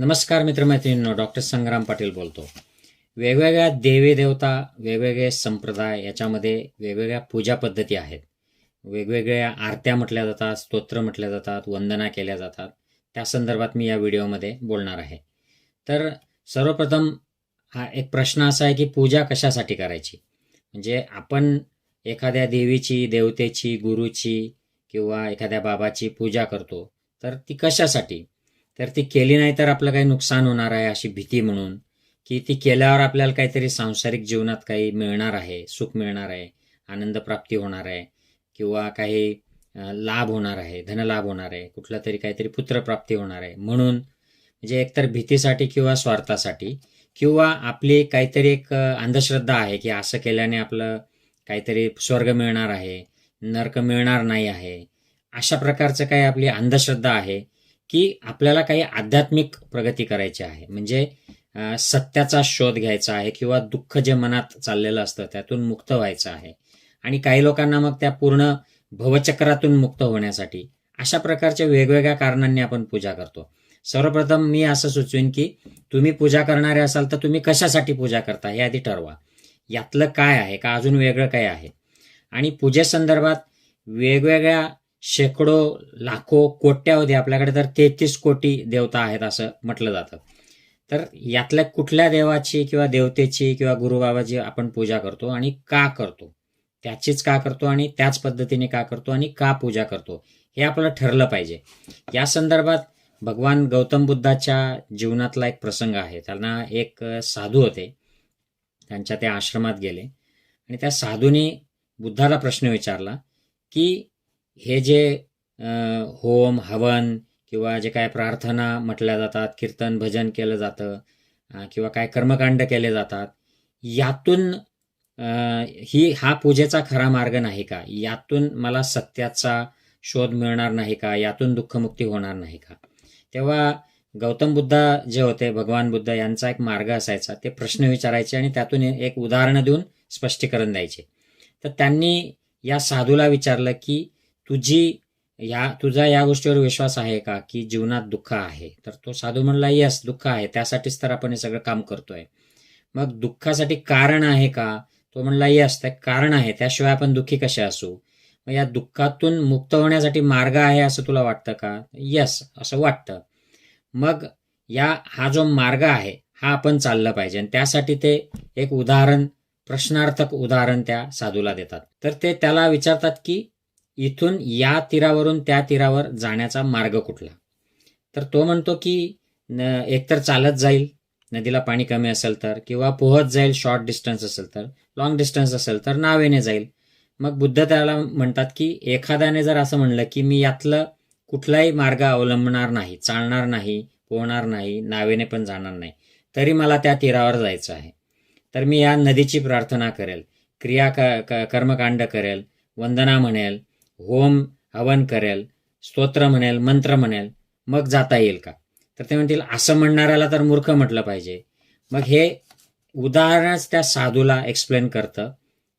नमस्कार मित्रमैत्रिणींनो डॉक्टर संग्राम पाटील बोलतो. वेगवेगळ्या देवी देवता वेगवेगळे संप्रदाय याच्यामध्ये वेगवेगळ्या पूजा पद्धती आहेत. वेगवेगळ्या आरत्या म्हटल्या जातात स्तोत्र म्हटल्या जातात वंदना केल्या जातात. त्या संदर्भात मी या व्हिडिओमध्ये बोलणार आहे. तर सर्वप्रथम हा एक प्रश्न असा आहे की पूजा कशासाठी करायची? म्हणजे आपण एखाद्या देवीची देवतेची गुरुची किंवा एखाद्या बाबाची पूजा करतो तर ती कशासाठी? तर ती केली नाही तर आपलं काही नुकसान होणार आहे अशी भीती म्हणून की ती केल्यावर आपल्याला काहीतरी सांसारिक जीवनात काही मिळणार आहे सुख मिळणार आहे आनंद प्राप्ती होणार आहे किंवा काही लाभ होणार आहे धनलाभ होणार आहे कुठला तरी काहीतरी पुत्रप्राप्ती होणार आहे. म्हणून म्हणजे एकतर भीतीसाठी किंवा स्वार्थासाठी किंवा आपली काहीतरी एक अंधश्रद्धा आहे की असं केल्याने आपलं काहीतरी स्वर्ग मिळणार आहे नर्क मिळणार नाही आहे अशा प्रकारचं काही आपली अंधश्रद्धा आहे की आपल्याला काही आध्यात्मिक प्रगती करायची आहे. म्हणजे सत्याचा शोध घ्यायचा आहे किंवा दुःख जे मनात चाललेलं असतं त्यातून मुक्त व्हायचं आहे. आणि काही लोकांना मग त्या पूर्ण भवचक्रातून मुक्त होण्यासाठी अशा प्रकारच्या वेगवेगळ्या कारणांनी आपण पूजा करतो. सर्वप्रथम मी असं सुचवीन की तुम्ही पूजा करणारे असाल तर तुम्ही कशासाठी पूजा करता हे आधी ठरवा. यातलं काय आहे? का अजून वेगळं काय आहे? आणि पूजेसंदर्भात वेगवेगळ्या शेकडो लाखो कोट्यावधी आपल्याकडे तर तेहतीस कोटी देवता आहेत असं म्हटलं जातं. तर यातल्या कुठल्या देवाची किंवा देवतेची किंवा गुरुबाबाची आपण पूजा करतो आणि का करतो? त्याचीच का करतो आणि त्याच पद्धतीने का करतो आणि का पूजा करतो? हे आपलं ठरलं पाहिजे. या संदर्भात भगवान गौतम बुद्धाच्या जीवनातला एक प्रसंग आहे. त्यांना एक साधू होते. त्यांच्या त्या आश्रमात गेले. आणि त्या साधूने बुद्धाला प्रश्न विचारला की हे जे होम हवन किंवा जे काय प्रार्थना म्हटल्या जातात कीर्तन भजन केलं जातं किंवा काय कर्मकांड केले जातात यातून ही हा पूजेचा खरा मार्ग नाही का? यातून मला सत्याचा शोध मिळणार नाही का? यातून दुःखमुक्ती होणार नाही का? तेव्हा गौतम बुद्ध जे होते भगवान बुद्ध यांचा एक मार्ग असायचा. ते प्रश्न विचारायचे आणि त्यातून एक उदाहरणं देऊन स्पष्टीकरण द्यायचे. तर त्यांनी या साधूला विचारलं की तुझी या तुझा या गोष्टीवर विश्वास आहे का की जीवनात दुःख आहे? तर तो साधू म्हणला यस दुःख आहे. त्यासाठीच तर आपण हे सगळं काम करतोय. मग दुःखासाठी कारण आहे का? तो म्हणला यस ते कारण आहे. त्याशिवाय आपण दुःखी कसे असू? मग या दुःखातून मुक्त होण्यासाठी मार्ग आहे असं तुला वाटतं का? यस असं वाटतं. मग या हा जो मार्ग आहे हा आपण चाललं पाहिजे. आणि त्यासाठी ते एक उदाहरण प्रश्नार्थक उदाहरण त्या साधूला देतात. तर ते त्याला विचारतात की इथून या तीरावरून त्या तीरावर जाण्याचा मार्ग कुठला? तर तो म्हणतो की न- एकतर चालत जाईल नदीला पाणी कमी असेल तर किंवा पोहत जाईल शॉर्ट डिस्टन्स असेल तर लॉंग डिस्टन्स असेल तर नावेने जाईल. मग बुद्ध त्याला म्हणतात की एखाद्याने जर असं म्हणलं की मी यातलं कुठलाही मार्ग अवलंबणार नाही चालणार नाही पोहणार नाही नावेने पण जाणार नाही तरी मला त्या तीरावर जायचं आहे. तर मी या नदीची प्रार्थना करेल क्रिया क- क- कर्मकांड करेल वंदना म्हणेल होम हवन करेल स्तोत्र म्हणेल मंत्र म्हणेल मग जाता येईल का? तर ते म्हणतील असं म्हणणाऱ्याला तर मूर्ख म्हटलं पाहिजे. मग हे उदाहरणच त्या साधूला एक्सप्लेन करतं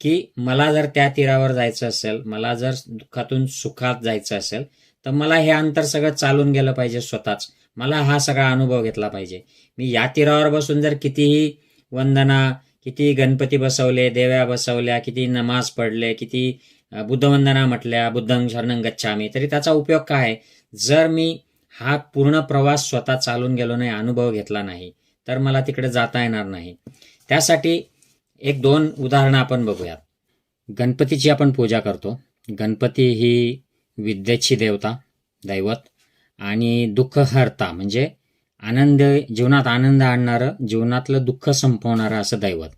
की मला जर त्या तीरावर जायचं असेल मला जर दुःखातून सुखात जायचं असेल तर मला हे अंतर सगळं चालून गेलं पाहिजे स्वतःच. मला हा सगळा अनुभव घेतला पाहिजे. मी या तीरावर बसून जर कितीही वंदना किती गणपती बसवले देव्या बसवल्या किती नमाज पडले किती बुद्धवंदना म्हटल्या बुद्धं शरणं गच्छामी. तरी त्याचा उपयोग काय आहे? जर मी हा पूर्ण प्रवास स्वतः चालून गेलो नाही अनुभव घेतला नाही तर मला तिकडे जाता येणार नाही. त्यासाठी एक दोन उदाहरणं आपण बघूयात. गणपतीची आपण पूजा करतो. गणपती ही विद्येची देवता दैवत आणि दुःख हरता म्हणजे आनंद जीवनात आनंद आणणारं जीवनातलं दुःख संपवणारं असं दैवत.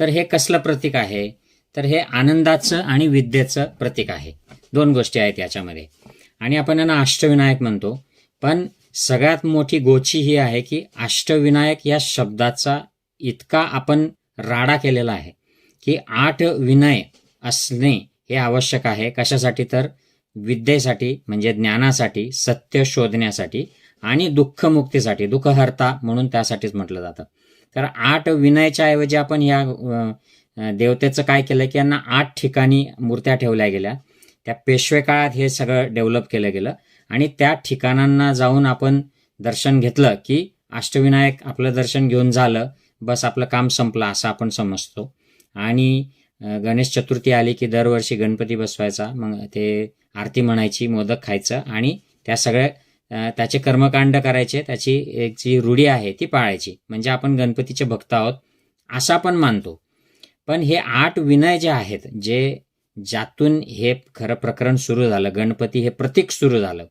तर हे कसलं प्रतीक आहे? तर हे आनंदाचं आणि विद्येचं प्रतीक आहे. दोन गोष्टी आहेत याच्यामध्ये. आणि आपण यांना अष्टविनायक म्हणतो. पण सगळ्यात मोठी गोची ही आहे की अष्टविनायक या शब्दाचा इतका आपण राडा केलेला आहे की आठ विनय असणे हे आवश्यक आहे. कशासाठी तर? विद्येसाठी म्हणजे ज्ञानासाठी सत्य शोधण्यासाठी. आणि दुःखमुक्तीसाठी दुःखहर्ता म्हणून त्यासाठीच म्हटलं जातं. तर आठ विनयच्या ऐवजी आपण या देवतेचं काय केलं की यांना आठ ठिकाणी मूर्त्या ठेवल्या गेल्या. त्या पेशवे काळात हे सगळं डेव्हलप केलं गेलं. आणि त्या ठिकाणांना जाऊन आपण दर्शन घेतलं की अष्टविनायक आपलं दर्शन घेऊन झालं. बस आपलं काम संपलं असं आपण समजतो. आणि गणेश चतुर्थी आली की दरवर्षी गणपती बसवायचा. मग ते आरती म्हणायची मोदक खायचं आणि त्या सगळ्या त्याचे कर्मकांड करायचे त्याची एक जी रूढी आहे ती पाळायची. म्हणजे आपण गणपतीचे भक्त आहोत असा पण मानतो. पण हे आठ विनय जे आहेत जे ज्यातून हे खरं प्रकरण सुरू झालं गणपती हे प्रतीक सुरू झालं.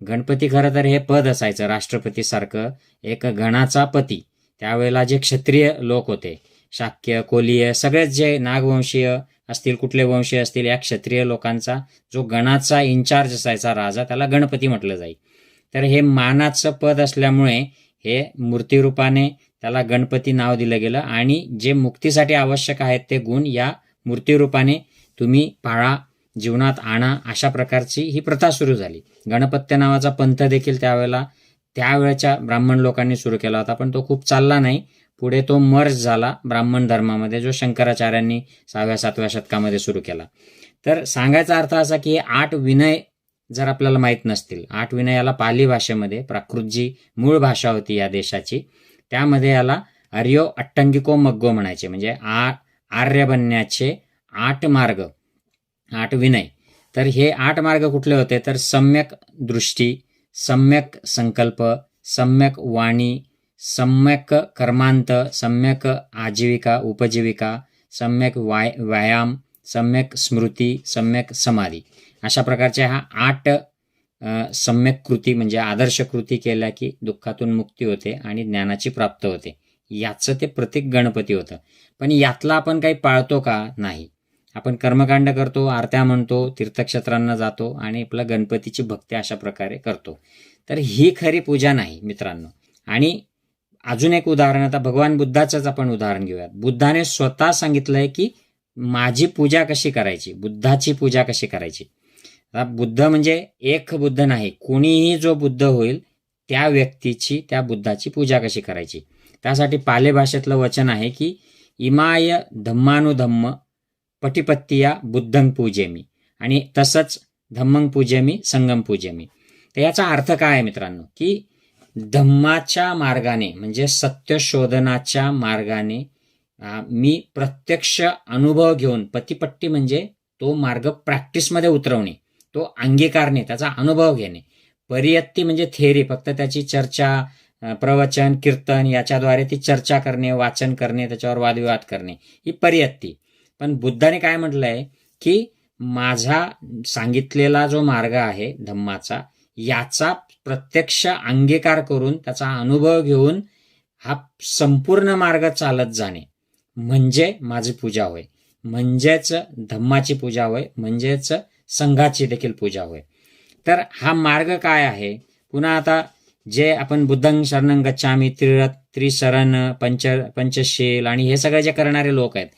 गणपती खरं तर हे पद असायचं राष्ट्रपतीसारखं एक गणाचा पती. त्यावेळेला जे क्षत्रिय लोक होते शाक्य कोलीय सगळेच जे नागवंशीय असतील कुठले वंशीय असतील या क्षत्रिय लोकांचा जो गणाचा इन्चार्ज असायचा राजा त्याला गणपती म्हटलं जाईल तर हे मानाचं पद असल्यामुळे हे मूर्तिरूपाने त्याला गणपती नाव दिलं गेलं आणि जे मुक्तीसाठी आवश्यक आहेत ते गुण या मूर्तिरूपाने तुम्ही पाळा जीवनात आणा अशा प्रकारची ही प्रथा सुरू झाली. गणपत्य नावाचा पंथ देखील त्यावेळेला त्यावेळच्या ब्राह्मण लोकांनी सुरू केला होता पण तो खूप चालला नाही. पुढे तो मर्ज झाला ब्राह्मण धर्मामध्ये जो शंकराचार्यांनी सहाव्या सातव्या शतकामध्ये सुरू केला. तर सांगायचा अर्थ असा की आठ विनय जर आपल्याला माहीत नसतील. आठ विनयाला पाली भाषेमध्ये प्राकृत जी मूळ भाषा होती या देशाची त्यामध्ये याला अर्यो अट्टंगिको मग्गो म्हणायचे. म्हणजे आ आर्य बनण्याचे आठ मार्ग आठ विनय तर हे आठ मार्ग कुठले होते? तर सम्यक दृष्टी सम्यक संकल्प सम्यक वाणी सम्यक कर्मांत सम्यक आजीविका उपजीविका सम्यक वाय व्यायाम सम्यक स्मृती सम्यक समाधी. अशा प्रकारच्या हा आठ सम्यक कृती म्हणजे आदर्श कृती केल्या की दुःखातून मुक्ती होते आणि ज्ञानाची प्राप्त होते. याचं ते प्रतीक गणपती होतं. पण यातला आपण काही पाळतो का? नाही. आपण कर्मकांड करतो आरत्या म्हणतो तीर्थक्षेत्रांना जातो आणि आपलं गणपतीची भक्ती अशा प्रकारे करतो. तर ही खरी पूजा नाही मित्रांनो. आणि अजून एक उदाहरण आता भगवान बुद्धाचंच आपण उदाहरण घेऊयात. बुद्धाने स्वतः सांगितलंय की माझी पूजा कशी करायची? बुद्धाची पूजा कशी करायची? बुद्ध म्हणजे एक बुद्ध नाही. कोणीही जो बुद्ध होईल त्या व्यक्तीची त्या बुद्धाची पूजा कशी करायची? त्यासाठी पाले भाषेतलं वचन आहे की इमाय धम्मानुधम्म पटिपत्तिया बुद्धंग पूजेमी आणि तसंच धम्मंग पूजेमी संगम पूजेमी तर याचा अर्थ काय आहे मित्रांनो? की धम्माच्या मार्गाने म्हणजे सत्यशोधनाच्या मार्गाने मी प्रत्यक्ष अनुभव घेऊन पतिपट्टी म्हणजे तो मार्ग प्रॅक्टिसमध्ये उतरवणे. तो अंगीकारणे त्याचा अनुभव घेणे परियत्ती म्हणजे थेरी फक्त त्याची चर्चा प्रवचन कीर्तन याच्याद्वारे ती चर्चा करणे वाचन करणे त्याच्यावर वादविवाद करणे ही परियत्ती. पण बुद्धाने काय म्हटलंय की माझा सांगितलेला जो मार्ग आहे धम्माचा याचा प्रत्यक्ष अंगीकार करून त्याचा अनुभव घेऊन हा संपूर्ण मार्ग चालत जाणे. म्हणजे माझी पूजा होय. म्हणजेच धम्माची पूजा होय. म्हणजेच संघाची देखील पूजा होय. तर हा मार्ग काय आहे? पुन्हा आता जे आपण बुद्धंग शरण गच्छामी त्रिरथ त्रिशरण पंच पंचशील आणि हे सगळे जे करणारे लोक आहेत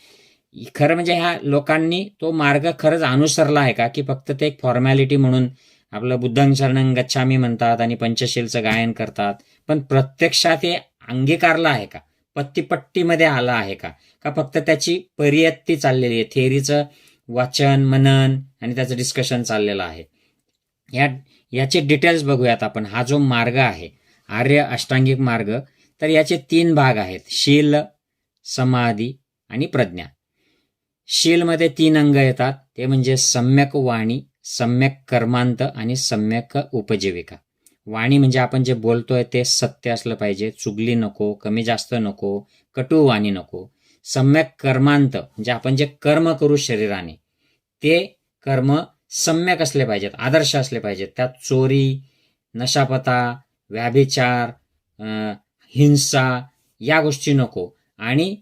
खरं म्हणजे ह्या लोकांनी तो मार्ग खरंच अनुसरला आहे का? की फक्त ते एक फॉर्मॅलिटी म्हणून आपलं बुद्धंग शरण गच्छामी म्हणतात आणि पंचशीलचं गायन करतात पण प्रत्यक्षात हे अंगीकारलं आहे का? पत्तीपट्टीमध्ये आलं आहे का? का फक्त त्याची परियत्ती चाललेली आहे? थेरीचं वाचन मनन आणि त्याचं डिस्कशन चाललेलं आहे. या याचे डिटेल्स बघूयात आपण. हा जो मार्ग आहे आर्य अष्टांगिक मार्ग तर याचे तीन भाग आहेत. शील समाधी आणि प्रज्ञा. शीलमध्ये तीन अंग येतात. ते म्हणजे सम्यक वाणी सम्यक कर्मांत आणि सम्यक उपजीविका. वाणी म्हणजे आपण जे बोलतोय ते सत्य असलं पाहिजे. चुगली नको कमी जास्त नको कटू वाणी नको. सम्यक कर्मांत म्हणजे आपण जे कर्म करू शरीराने ते कर्म सम्यक असले पाहिजेत आदर्श असले पाहिजेत. त्यात चोरी नशापता व्याभिचार हिंसा या गोष्टी नको. आणि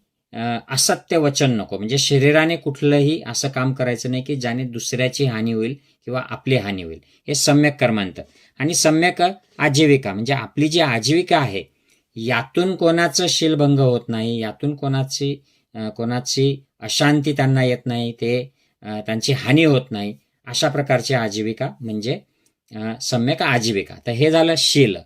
असत्य वचन नको. म्हणजे शरीराने कुठलंही असं काम करायचं नाही की ज्याने दुसऱ्याची हानी होईल किंवा आपली हानी होईल. हे सम्यक कर्मांत. आणि सम्यक आजीविका म्हणजे आपली जी आजीविका आहे यातून कोणाचं शीलभंग होत नाही यातून कोणाची कोणाची अशांती त्यांना येत नाही ते त्यांची हानी होत नाही अशा प्रकारची आजीविका म्हणजे सम्यक आजीविका. तर हे झालं शील.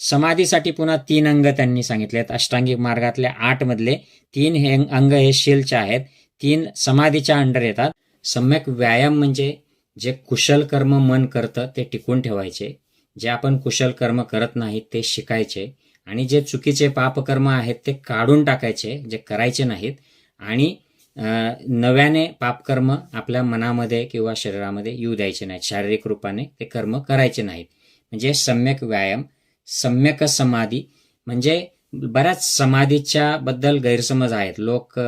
समाधीसाठी पुन्हा तीन अंग त्यांनी सांगितले आहेत अष्टांगिक मार्गातल्या आठ मधले तीन हे अंग हे शीलचे आहेत. तीन समाधीच्या अंडर येतात. सम्यक व्यायाम म्हणजे जे कुशल कर्म मन करतं ते टिकून ठेवायचे. जे आपण कुशल कर्म करत नाहीत ते शिकायचे. आणि जे चुकीचे पापकर्म आहेत ते काढून टाकायचे जे करायचे नाहीत आणि नव्याने पापकर्म आपल्या मनामध्ये किंवा शरीरामध्ये येऊ द्यायचे नाहीत. शारीरिक रूपाने ते कर्म करायचे नाहीत. म्हणजे सम्यक व्यायाम सम्यक समाधी म्हणजे बऱ्याच समाधीच्या बद्दल गैरसमज आहेत. लोक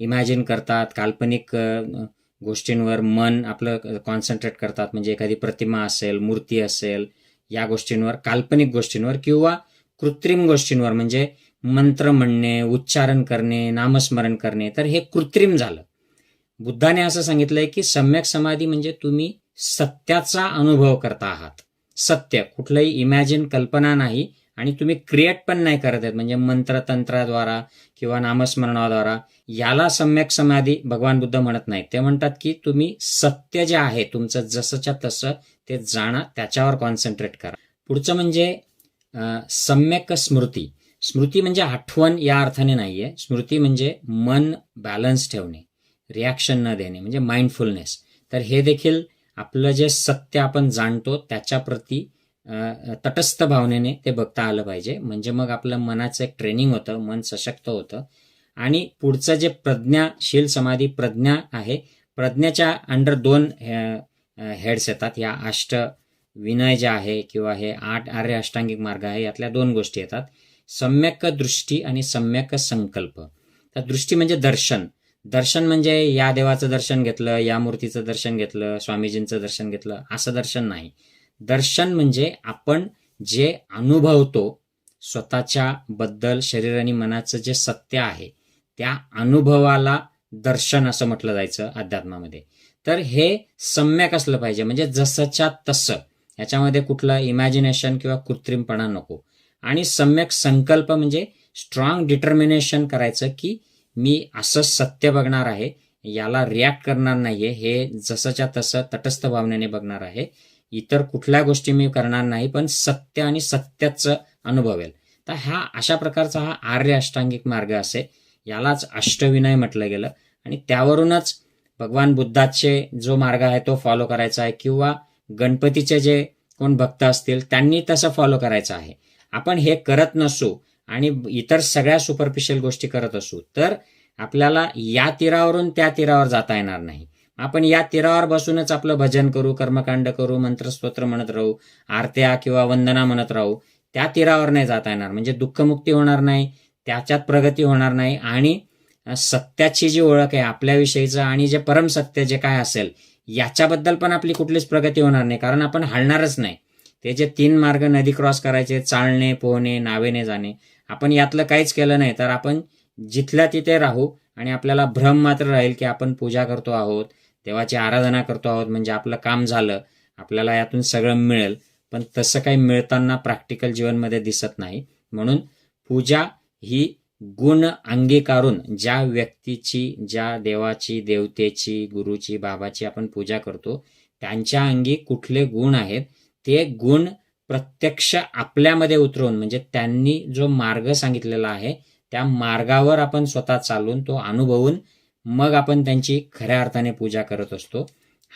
इमॅजिन करतात काल्पनिक गोष्टींवर मन आपलं कॉन्सन्ट्रेट करतात. म्हणजे एखादी प्रतिमा असेल मूर्ती असेल या गोष्टींवर काल्पनिक गोष्टींवर किंवा कृत्रिम गोष्टींवर. म्हणजे मंत्र म्हणणे उच्चारण करणे नामस्मरण करणे तर हे कृत्रिम झालं. बुद्धाने असं सांगितलंय की सम्यक समाधी म्हणजे तुम्ही सत्याचा अनुभव करता आहात. सत्य कुठलंही इमॅजिन कल्पना नाही आणि तुम्ही क्रिएट पण नाही करत आहेत. म्हणजे मंत्रतंत्राद्वारा किंवा नामस्मरणाद्वारा याला सम्यक समाधी भगवान बुद्ध म्हणत नाहीत. ते म्हणतात की तुम्ही सत्य जे आहे तुमचं जसंच्या तसं ते जाणं त्याच्यावर कॉन्सन्ट्रेट करा. पुढचं म्हणजे सम्यक स्मृती. स्मृती म्हणजे आठवण या अर्थाने नाहीये. स्मृती म्हणजे मन बॅलन्स ठेवणे रिॲक्शन न देणे म्हणजे माइंडफुलनेस तर हे देखील आपलं जे सत्य आपण जाणतो त्याच्याप्रती तटस्थ भावनेने ते बघता आलं पाहिजे. म्हणजे मग आपलं मनाचं एक ट्रेनिंग होतं मन सशक्त होतं. आणि पुढचं जे प्रज्ञाशील समाधी प्रज्ञा आहे प्रज्ञेच्या अंडर दोन हेड्स येतात. या अष्ट विनय जे आहे किंवा हे आठ आर्य अष्टांगिक मार्ग आहे यातल्या दोन गोष्टी येतात. सम्यक दृष्टी आणि सम्यक संकल्प तर दृष्टी म्हणजे दर्शन. दर्शन म्हणजे या देवाचं दर्शन घेतलं या मूर्तीचं दर्शन घेतलं स्वामीजींचं दर्शन घेतलं असं दर्शन नाही. दर्शन म्हणजे आपण जे अनुभवतो स्वतःच्या बद्दल शरीर आणि मनाचं जे सत्य आहे त्या अनुभवाला दर्शन असं म्हटलं जायचं अध्यात्मामध्ये. तर हे सम्यक असलं पाहिजे. म्हणजे जसंच्या तसं. याच्यामध्ये कुठलं इमॅजिनेशन किंवा कृत्रिमपणा नको. आणि सम्यक संकल्प म्हणजे स्ट्रॉंग डिटर्मिनेशन करायचं की मी असं सत्य बघणार आहे याला रिॲक्ट करणार नाहीये हे जसंच्या तसं तटस्थ भावनेने बघणार आहे. इतर कुठल्या गोष्टी मी करणार नाही पण सत्य आणि सत्याचं अनुभवेल तर हा अशा प्रकारचा हा आर्य अष्टांगिक मार्ग असे यालाच अष्टविनय म्हटलं गेलं. आणि त्यावरूनच भगवान बुद्धाचे जो मार्ग आहे तो फॉलो करायचा आहे किंवा गणपतीचे जे कोण भक्त असतील त्यांनी तसं फॉलो करायचं आहे. आपण हे करत नसू आणि इतर सगळ्या सुपरफिशियल गोष्टी करत असू तर आपल्याला या तीरावरून त्या तीरावर जाता येणार नाही. आपण या तीरावर बसूनच आपलं भजन करू कर्मकांड करू मंत्रस्तोत्र म्हणत राहू आरत्या किंवा वंदना म्हणत राहू त्या तीरावर नाही जाता येणार. म्हणजे दुःखमुक्ती होणार नाही त्याच्यात प्रगती होणार नाही आणि सत्याची जी ओळख आहे आपल्याविषयीचं आणि जे परमसत्य जे काय असेल याच्याबद्दल पण आपली कुठलीच प्रगती होणार नाही कारण आपण हलणारच नाही. ते जे तीन मार्ग नदी क्रॉस करायचे चालणे पोहणे नावेने जाणे आपण यातलं काहीच केलं नाही तर आपण जिथल्या तिथे राहू आणि आपल्याला भ्रम मात्र राहील की आपण पूजा करतो आहोत देवाची आराधना करतो आहोत म्हणजे आपलं काम झालं आपल्याला यातून सगळं मिळेल. पण तसं काही मिळताना प्रॅक्टिकल जीवनमध्ये दिसत नाही. म्हणून पूजा ही गुण अंगीकारून ज्या व्यक्तीची ज्या देवाची देवतेची गुरुची बाबाची आपण पूजा करतो त्यांच्या अंगी कुठले गुण आहेत ते गुण प्रत्यक्ष आपल्यामध्ये उतरवून म्हणजे त्यांनी जो मार्ग सांगितलेला आहे त्या मार्गावर आपण स्वतः चालून तो अनुभवून मग आपण त्यांची खऱ्या अर्थाने पूजा करत असतो.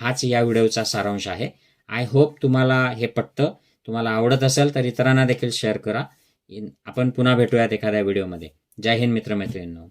हाच या व्हिडिओचा सारांश आहे. आय होप तुम्हाला हे पटतं. तुम्हाला आवडत असेल तर इतरांना देखील शेअर करा. आपण पुन्हा भेटूयात एखाद्या व्हिडिओमध्ये. जय हिंद मित्रमैत्रिणींनो.